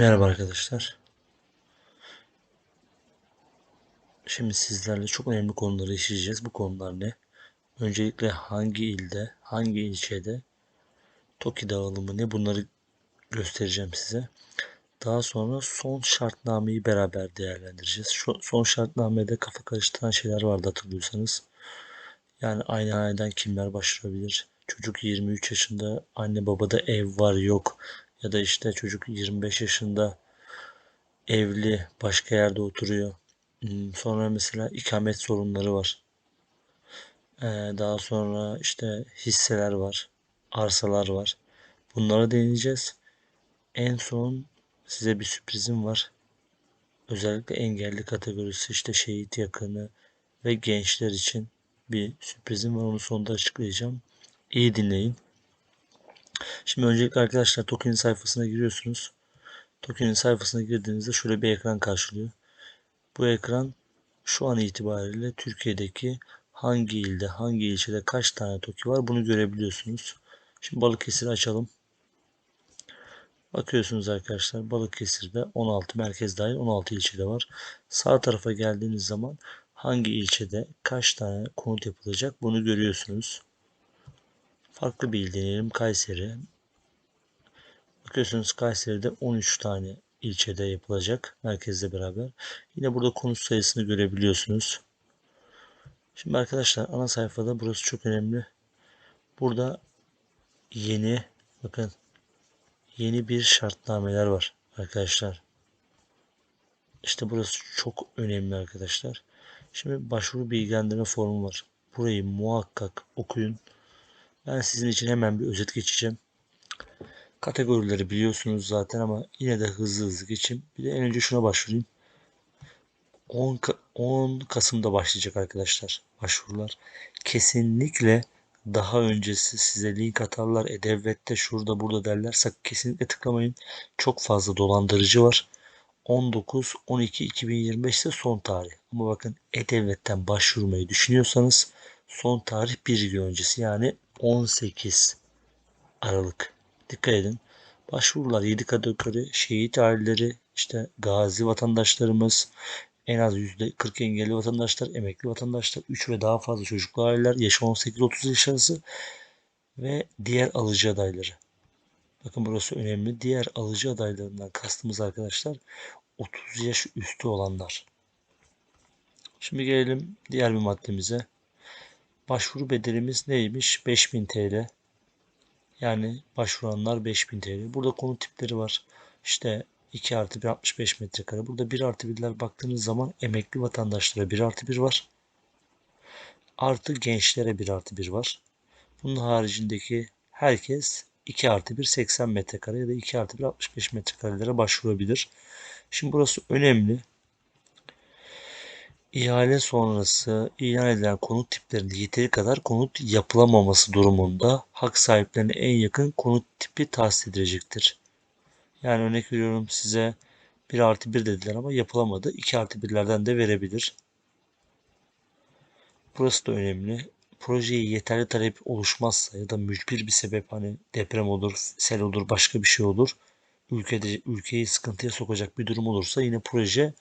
Merhaba arkadaşlar. Şimdi sizlerle çok önemli konuları işleyeceğiz. Bu konular ne? Öncelikle hangi ilde, hangi ilçede TOKİ dağılımı ne bunları göstereceğim size. Daha sonra son şartnameyi beraber değerlendireceğiz. Şu son şartnamede kafa karıştıran şeyler vardı hatırlıyorsanız. Yani aynı haneden kimler başvurabilir? Çocuk 23 yaşında anne babada ev var yok ya da işte çocuk 25 yaşında evli başka yerde oturuyor. Hmm, Sonra mesela ikamet sorunları var. Ee, daha sonra işte hisseler var, arsalar var. Bunlara değineceğiz. En son size bir sürprizim var. Özellikle engelli kategorisi işte şehit yakını ve gençler için bir sürprizim var. Onu sonunda açıklayacağım. İyi dinleyin. Şimdi öncelikle arkadaşlar Token'in sayfasına giriyorsunuz. Token'in sayfasına girdiğinizde şöyle bir ekran karşılıyor. Bu ekran şu an itibariyle Türkiye'deki hangi ilde, hangi ilçede kaç tane TOKİ var bunu görebiliyorsunuz. Şimdi Balıkesir'i açalım. Bakıyorsunuz arkadaşlar Balıkesir'de 16 merkez dahil 16 ilçede var. Sağ tarafa geldiğiniz zaman hangi ilçede kaç tane konut yapılacak bunu görüyorsunuz. Farklı bir il deneyelim Kayseri. Bakıyorsunuz Kayseri'de 13 tane ilçede yapılacak merkezle beraber. Yine burada konut sayısını görebiliyorsunuz. Şimdi arkadaşlar ana sayfada burası çok önemli. Burada yeni bakın yeni bir şartnameler var arkadaşlar. İşte burası çok önemli arkadaşlar. Şimdi başvuru bilgilendirme formu var. Burayı muhakkak okuyun. Ben sizin için hemen bir özet geçeceğim. Kategorileri biliyorsunuz zaten ama yine de hızlı hızlı geçeyim. Bir de en önce şuna başvurayım. 10, Ka- 10 Kasım'da başlayacak arkadaşlar başvurular. Kesinlikle daha öncesi size link atarlar. E-Devlet'te şurada burada derlerse kesinlikle tıklamayın. Çok fazla dolandırıcı var. 19 12 2025 ise son tarih. Ama bakın E-Devlet'ten başvurmayı düşünüyorsanız son tarih bir gün öncesi yani 18 Aralık. Dikkat edin. Başvurular 7 kategori şehit aileleri, işte gazi vatandaşlarımız, en az %40 engelli vatandaşlar, emekli vatandaşlar, 3 ve daha fazla çocuklu aileler, yaşı 18-30 yaş arası ve diğer alıcı adayları. Bakın burası önemli. Diğer alıcı adaylarından kastımız arkadaşlar 30 yaş üstü olanlar. Şimdi gelelim diğer bir maddemize. Başvuru bedelimiz neymiş? 5000 TL. Yani başvuranlar 5000 TL. Burada konu tipleri var. İşte 2 artı 1 65 metrekare. Burada 1 artı 1'ler baktığınız zaman emekli vatandaşlara 1 artı 1 var. Artı gençlere 1 artı 1 var. Bunun haricindeki herkes 2 artı 1 80 metrekare ya da 2 artı 1 65 metrekarelere başvurabilir. Şimdi burası önemli. İhale sonrası ilan edilen konut tiplerinde yeteri kadar konut yapılamaması durumunda hak sahiplerine en yakın konut tipi tahsis edilecektir. Yani örnek veriyorum size 1 artı 1 dediler ama yapılamadı. 2 artı 1'lerden de verebilir. Burası da önemli. Projeye yeterli talep oluşmazsa ya da mücbir bir sebep hani deprem olur, sel olur, başka bir şey olur. Ülkede ülkeyi sıkıntıya sokacak bir durum olursa yine proje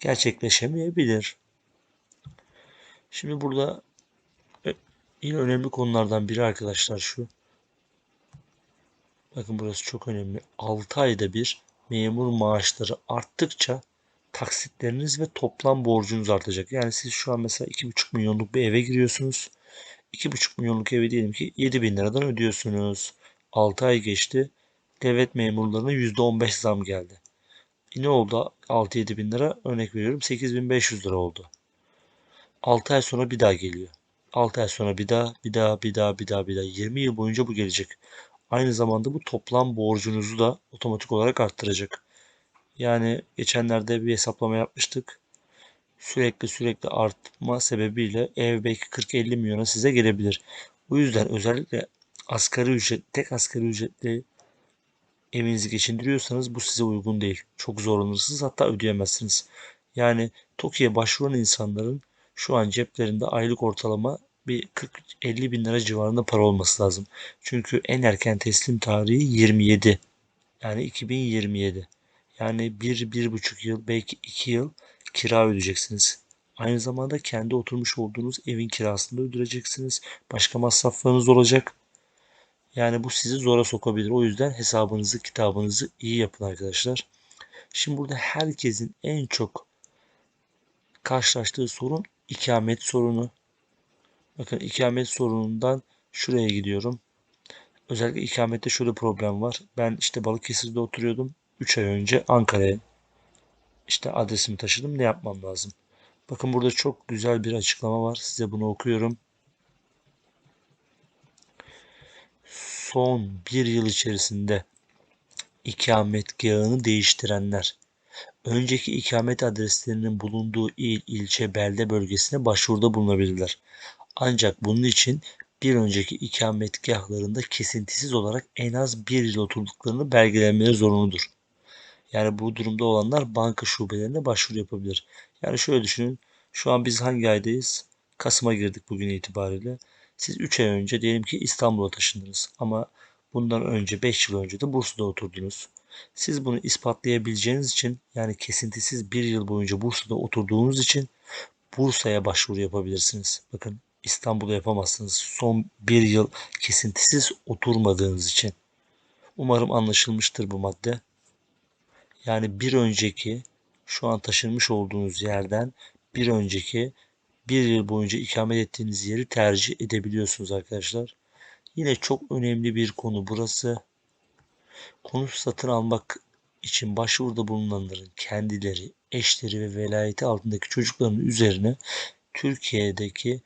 gerçekleşemeyebilir. Şimdi burada e, yine önemli konulardan biri arkadaşlar şu. Bakın burası çok önemli. 6 ayda bir memur maaşları arttıkça taksitleriniz ve toplam borcunuz artacak. Yani siz şu an mesela 2,5 milyonluk bir eve giriyorsunuz. 2,5 milyonluk evi diyelim ki 7 bin liradan ödüyorsunuz. 6 ay geçti. Devlet memurlarına %15 zam geldi. Ne oldu 6-7 bin lira? Örnek veriyorum 8500 lira oldu. 6 ay sonra bir daha geliyor. 6 ay sonra bir daha, bir daha, bir daha, bir daha, bir daha. 20 yıl boyunca bu gelecek. Aynı zamanda bu toplam borcunuzu da otomatik olarak arttıracak. Yani geçenlerde bir hesaplama yapmıştık. Sürekli sürekli artma sebebiyle ev belki 40-50 milyona size gelebilir. Bu yüzden özellikle asgari ücret, tek asgari ücretli evinizi geçindiriyorsanız bu size uygun değil. Çok zorlanırsınız hatta ödeyemezsiniz. Yani TOKİ'ye başvuran insanların şu an ceplerinde aylık ortalama bir 40-50 bin lira civarında para olması lazım. Çünkü en erken teslim tarihi 27. Yani 2027. Yani bir, bir buçuk yıl, belki iki yıl kira ödeyeceksiniz. Aynı zamanda kendi oturmuş olduğunuz evin kirasını da ödeyeceksiniz. Başka masraflarınız olacak. Yani bu sizi zora sokabilir. O yüzden hesabınızı, kitabınızı iyi yapın arkadaşlar. Şimdi burada herkesin en çok karşılaştığı sorun ikamet sorunu. Bakın ikamet sorunundan şuraya gidiyorum. Özellikle ikamette şöyle problem var. Ben işte Balıkesir'de oturuyordum. 3 ay önce Ankara'ya işte adresimi taşıdım. Ne yapmam lazım? Bakın burada çok güzel bir açıklama var. Size bunu okuyorum. Son bir yıl içerisinde ikametgahını değiştirenler önceki ikamet adreslerinin bulunduğu il, ilçe, belde bölgesine başvuruda bulunabilirler. Ancak bunun için bir önceki ikametgahlarında kesintisiz olarak en az bir yıl oturduklarını belgelenmeleri zorunludur. Yani bu durumda olanlar banka şubelerine başvuru yapabilir. Yani şöyle düşünün. Şu an biz hangi aydayız? Kasım'a girdik bugün itibariyle. Siz 3 ay önce diyelim ki İstanbul'a taşındınız. Ama bundan önce 5 yıl önce de Bursa'da oturdunuz. Siz bunu ispatlayabileceğiniz için yani kesintisiz bir yıl boyunca Bursa'da oturduğunuz için Bursa'ya başvuru yapabilirsiniz. Bakın İstanbul'da yapamazsınız. Son bir yıl kesintisiz oturmadığınız için. Umarım anlaşılmıştır bu madde. Yani bir önceki şu an taşınmış olduğunuz yerden bir önceki bir yıl boyunca ikamet ettiğiniz yeri tercih edebiliyorsunuz arkadaşlar. Yine çok önemli bir konu burası. Konut satın almak için başvuruda bulunanların kendileri, eşleri ve velayeti altındaki çocukların üzerine Türkiye'deki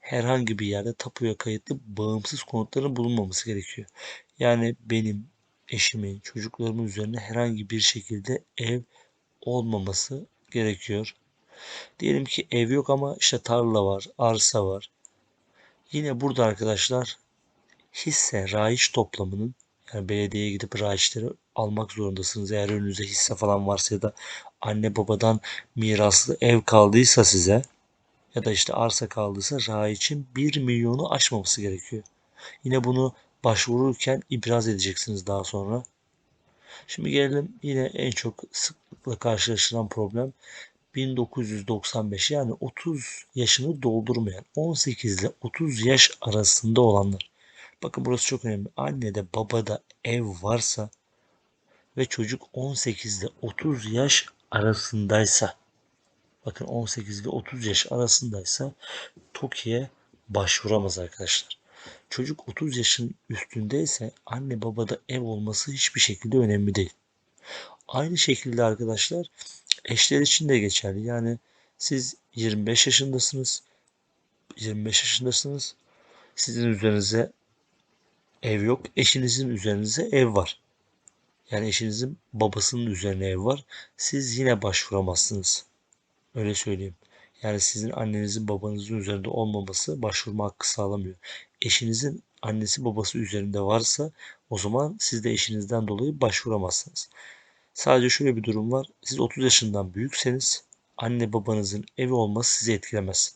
herhangi bir yerde tapuya kayıtlı bağımsız konutların bulunmaması gerekiyor. Yani benim eşimin, çocuklarımın üzerine herhangi bir şekilde ev olmaması gerekiyor. Diyelim ki ev yok ama işte tarla var, arsa var. Yine burada arkadaşlar hisse raiç toplamının yani belediyeye gidip raiçleri almak zorundasınız. Eğer önünüzde hisse falan varsa ya da anne babadan miraslı ev kaldıysa size ya da işte arsa kaldıysa raiçin 1 milyonu aşmaması gerekiyor. Yine bunu başvururken ibraz edeceksiniz daha sonra. Şimdi gelelim yine en çok sıklıkla karşılaşılan problem 1995 yani 30 yaşını doldurmayan 18 ile 30 yaş arasında olanlar. Bakın burası çok önemli. Annede babada ev varsa ve çocuk 18 ile 30 yaş arasındaysa bakın 18 ve 30 yaş arasındaysa TOKİ'ye başvuramaz arkadaşlar. Çocuk 30 yaşın üstündeyse anne babada ev olması hiçbir şekilde önemli değil. Aynı şekilde arkadaşlar eşler için de geçerli. Yani siz 25 yaşındasınız. 25 yaşındasınız. Sizin üzerinize ev yok. Eşinizin üzerinize ev var. Yani eşinizin babasının üzerine ev var. Siz yine başvuramazsınız. Öyle söyleyeyim. Yani sizin annenizin babanızın üzerinde olmaması başvurma hakkı sağlamıyor. Eşinizin annesi babası üzerinde varsa o zaman siz de eşinizden dolayı başvuramazsınız. Sadece şöyle bir durum var. Siz 30 yaşından büyükseniz anne babanızın evi olması sizi etkilemez.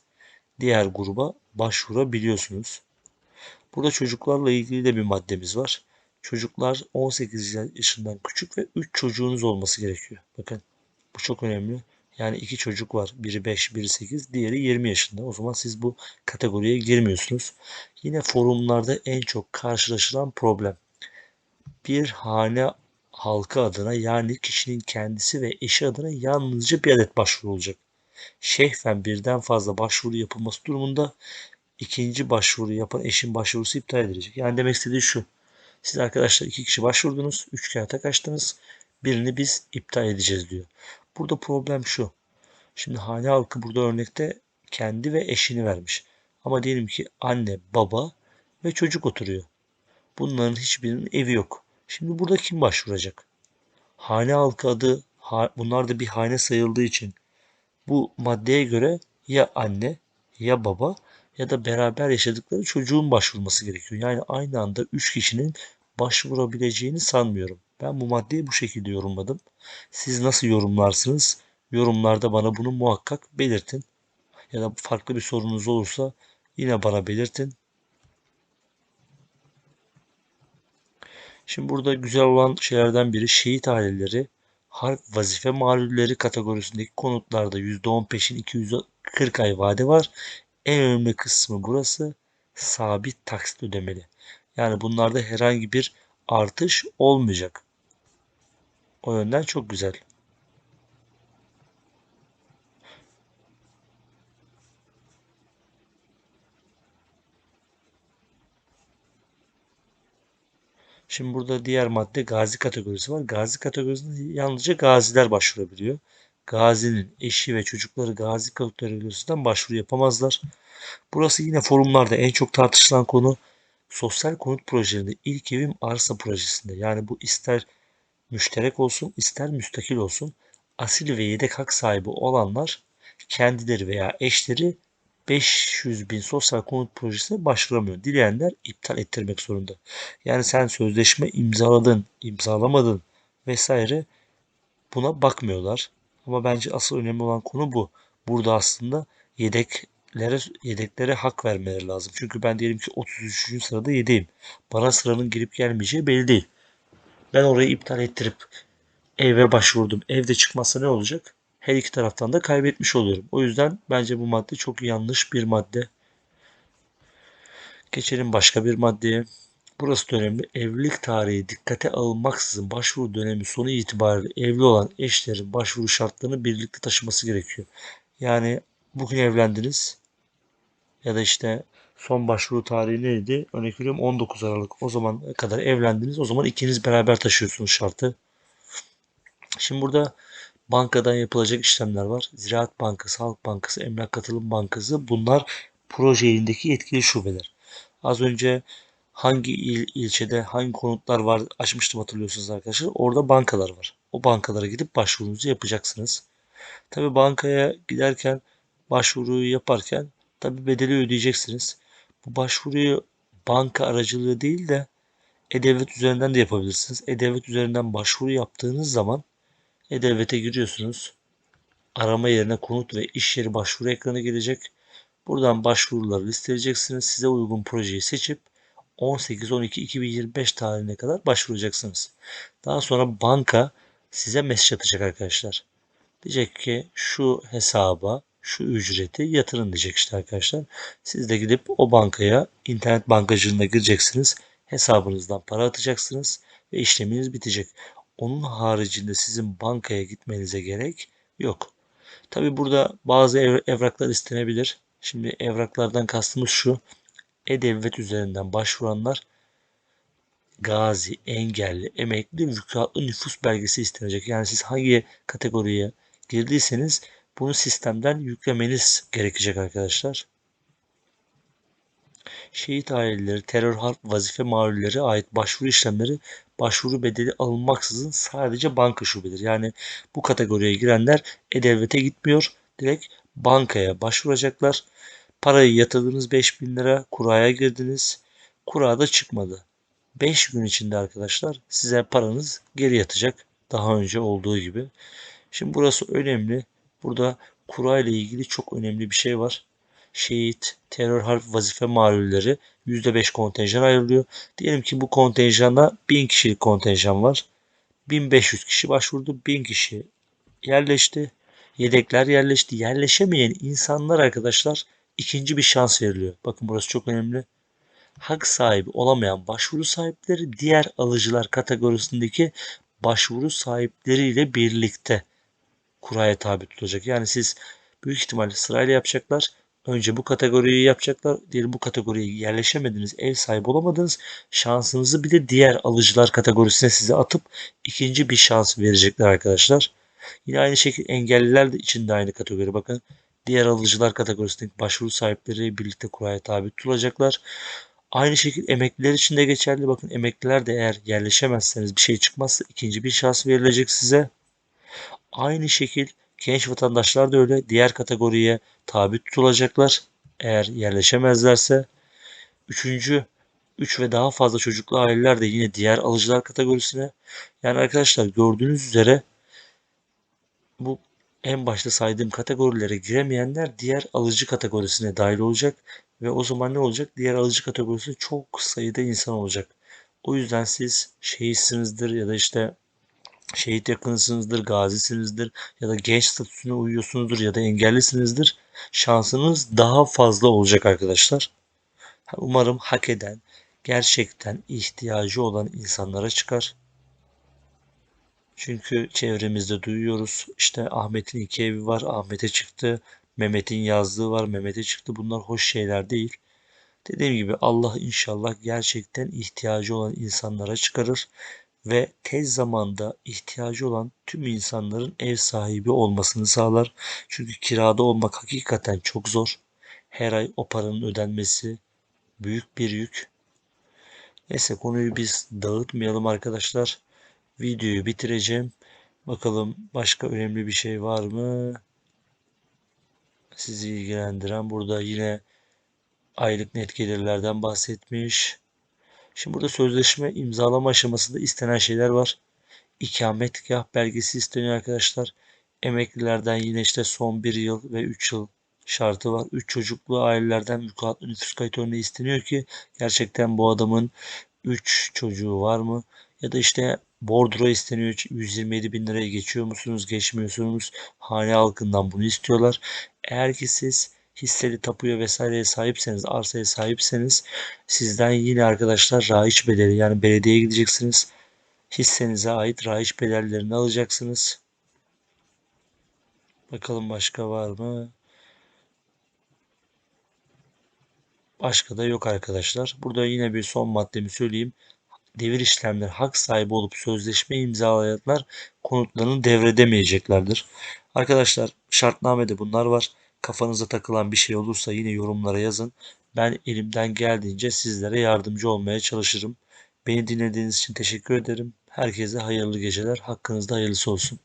Diğer gruba başvurabiliyorsunuz. Burada çocuklarla ilgili de bir maddemiz var. Çocuklar 18 yaşından küçük ve 3 çocuğunuz olması gerekiyor. Bakın bu çok önemli. Yani iki çocuk var. Biri 5, biri 8, diğeri 20 yaşında. O zaman siz bu kategoriye girmiyorsunuz. Yine forumlarda en çok karşılaşılan problem. Bir hane halkı adına yani kişinin kendisi ve eşi adına yalnızca bir adet başvuru olacak. Şehven birden fazla başvuru yapılması durumunda ikinci başvuru yapan eşin başvurusu iptal edilecek. Yani demek istediği şu. Siz arkadaşlar iki kişi başvurdunuz. Üç kağıta kaçtınız. Birini biz iptal edeceğiz diyor. Burada problem şu. Şimdi hane halkı burada örnekte kendi ve eşini vermiş. Ama diyelim ki anne, baba ve çocuk oturuyor. Bunların hiçbirinin evi yok. Şimdi burada kim başvuracak? Hane halkı adı bunlar da bir hane sayıldığı için bu maddeye göre ya anne ya baba ya da beraber yaşadıkları çocuğun başvurması gerekiyor. Yani aynı anda 3 kişinin başvurabileceğini sanmıyorum. Ben bu maddeyi bu şekilde yorumladım. Siz nasıl yorumlarsınız? Yorumlarda bana bunu muhakkak belirtin. Ya da farklı bir sorunuz olursa yine bana belirtin. Şimdi burada güzel olan şeylerden biri şehit aileleri harp vazife malulleri kategorisindeki konutlarda %10 peşin 240 ay vade var. En önemli kısmı burası sabit taksit ödemeli. Yani bunlarda herhangi bir artış olmayacak. O yönden çok güzel. Şimdi burada diğer madde gazi kategorisi var. Gazi kategorisinde yalnızca gaziler başvurabiliyor. Gazinin eşi ve çocukları gazi kategorisinden başvuru yapamazlar. Burası yine forumlarda en çok tartışılan konu sosyal konut projelerinde ilk evim arsa projesinde. Yani bu ister müşterek olsun ister müstakil olsun asil ve yedek hak sahibi olanlar kendileri veya eşleri 500 bin sosyal konut projesine başvuramıyor. Dileyenler iptal ettirmek zorunda. Yani sen sözleşme imzaladın, imzalamadın vesaire buna bakmıyorlar. Ama bence asıl önemli olan konu bu. Burada aslında yedeklere yedeklere hak vermeleri lazım. Çünkü ben diyelim ki 33. sırada yedeyim. Bana sıranın gelip gelmeyeceği belli değil. Ben orayı iptal ettirip eve başvurdum. Evde çıkmazsa ne olacak? Her iki taraftan da kaybetmiş oluyorum. O yüzden bence bu madde çok yanlış bir madde. Geçelim başka bir maddeye. Burası da önemli. Evlilik tarihi dikkate alınmaksızın başvuru dönemi sonu itibariyle evli olan eşlerin başvuru şartlarını birlikte taşıması gerekiyor. Yani bugün evlendiniz ya da işte son başvuru tarihi neydi? Örnek veriyorum 19 Aralık. O zaman kadar evlendiniz. O zaman ikiniz beraber taşıyorsunuz şartı. Şimdi burada bankadan yapılacak işlemler var. Ziraat Bankası, Halk Bankası, Emlak Katılım Bankası bunlar proje elindeki yetkili şubeler. Az önce hangi il, ilçede hangi konutlar var açmıştım hatırlıyorsunuz arkadaşlar. Orada bankalar var. O bankalara gidip başvurunuzu yapacaksınız. Tabi bankaya giderken başvuruyu yaparken tabi bedeli ödeyeceksiniz. Bu başvuruyu banka aracılığı değil de E-Devlet üzerinden de yapabilirsiniz. E-Devlet üzerinden başvuru yaptığınız zaman E-Devlet'e giriyorsunuz. Arama yerine konut ve iş yeri başvuru ekranı gelecek. Buradan başvuruları listeleyeceksiniz. Size uygun projeyi seçip 18-12-2025 tarihine kadar başvuracaksınız. Daha sonra banka size mesaj atacak arkadaşlar. Diyecek ki şu hesaba şu ücreti yatırın diyecek işte arkadaşlar. Siz de gidip o bankaya internet bankacılığına gireceksiniz. Hesabınızdan para atacaksınız ve işleminiz bitecek. Onun haricinde sizin bankaya gitmenize gerek yok. Tabi burada bazı ev, evraklar istenebilir. Şimdi evraklardan kastımız şu. E-Devlet üzerinden başvuranlar gazi, engelli, emekli, vükuatlı nüfus belgesi istenecek. Yani siz hangi kategoriye girdiyseniz bunu sistemden yüklemeniz gerekecek arkadaşlar. Şehit aileleri, terör harp vazife mağlulleri ait başvuru işlemleri başvuru bedeli alınmaksızın sadece banka şubedir. Yani bu kategoriye girenler E-Devlet'e gitmiyor. Direkt bankaya başvuracaklar. Parayı yatırdınız 5000 lira, kuraya girdiniz. Kurada çıkmadı. 5 gün içinde arkadaşlar size paranız geri yatacak. Daha önce olduğu gibi. Şimdi burası önemli. Burada kura ile ilgili çok önemli bir şey var. Şehit, terör harp vazife malulleri %5 kontenjan ayrılıyor. Diyelim ki bu kontenjanda 1000 kişilik kontenjan var. 1500 kişi başvurdu. 1000 kişi yerleşti. Yedekler yerleşti. Yerleşemeyen insanlar arkadaşlar ikinci bir şans veriliyor. Bakın burası çok önemli. Hak sahibi olamayan başvuru sahipleri diğer alıcılar kategorisindeki başvuru sahipleriyle birlikte kuraya tabi tutulacak. Yani siz büyük ihtimalle sırayla yapacaklar. Önce bu kategoriyi yapacaklar. Diyelim bu kategoriye yerleşemediniz, ev sahibi olamadınız. Şansınızı bir de diğer alıcılar kategorisine size atıp ikinci bir şans verecekler arkadaşlar. Yine aynı şekilde engelliler de içinde aynı kategori. Bakın diğer alıcılar kategorisindeki başvuru sahipleri birlikte kuraya tabi tutulacaklar. Aynı şekilde emekliler için de geçerli. Bakın emekliler de eğer yerleşemezseniz bir şey çıkmazsa ikinci bir şans verilecek size. Aynı şekil genç vatandaşlar da öyle diğer kategoriye tabi tutulacaklar. Eğer yerleşemezlerse. Üçüncü, üç ve daha fazla çocuklu aileler de yine diğer alıcılar kategorisine. Yani arkadaşlar gördüğünüz üzere bu en başta saydığım kategorilere giremeyenler diğer alıcı kategorisine dahil olacak ve o zaman ne olacak? Diğer alıcı kategorisi çok sayıda insan olacak. O yüzden siz şehitsinizdir ya da işte şehit yakınısınızdır, gazisinizdir ya da genç statüsüne uyuyorsunuzdur ya da engellisinizdir. Şansınız daha fazla olacak arkadaşlar. Umarım hak eden, gerçekten ihtiyacı olan insanlara çıkar. Çünkü çevremizde duyuyoruz. İşte Ahmet'in iki evi var. Ahmet'e çıktı. Mehmet'in yazdığı var. Mehmet'e çıktı. Bunlar hoş şeyler değil. Dediğim gibi Allah inşallah gerçekten ihtiyacı olan insanlara çıkarır ve tez zamanda ihtiyacı olan tüm insanların ev sahibi olmasını sağlar. Çünkü kirada olmak hakikaten çok zor. Her ay o paranın ödenmesi büyük bir yük. Neyse konuyu biz dağıtmayalım arkadaşlar. Videoyu bitireceğim. Bakalım başka önemli bir şey var mı? Sizi ilgilendiren burada yine aylık net gelirlerden bahsetmiş. Şimdi burada sözleşme imzalama aşamasında istenen şeyler var. İkametgah belgesi isteniyor arkadaşlar. Emeklilerden yine işte son 1 yıl ve 3 yıl şartı var. 3 çocuklu ailelerden mükafat nüfus kayıt örneği isteniyor ki gerçekten bu adamın 3 çocuğu var mı? Ya da işte bordro isteniyor 127 bin liraya geçiyor musunuz geçmiyorsunuz hane halkından bunu istiyorlar. Eğer ki siz hisseli tapuya vesaireye sahipseniz arsaya sahipseniz sizden yine arkadaşlar raiç bedeli yani belediyeye gideceksiniz. Hissenize ait raiç bedellerini alacaksınız. Bakalım başka var mı? Başka da yok arkadaşlar. Burada yine bir son maddemi söyleyeyim devir işlemleri hak sahibi olup sözleşme imzalayanlar konutlarını devredemeyeceklerdir. Arkadaşlar şartnamede bunlar var. Kafanıza takılan bir şey olursa yine yorumlara yazın. Ben elimden geldiğince sizlere yardımcı olmaya çalışırım. Beni dinlediğiniz için teşekkür ederim. Herkese hayırlı geceler. Hakkınızda hayırlısı olsun.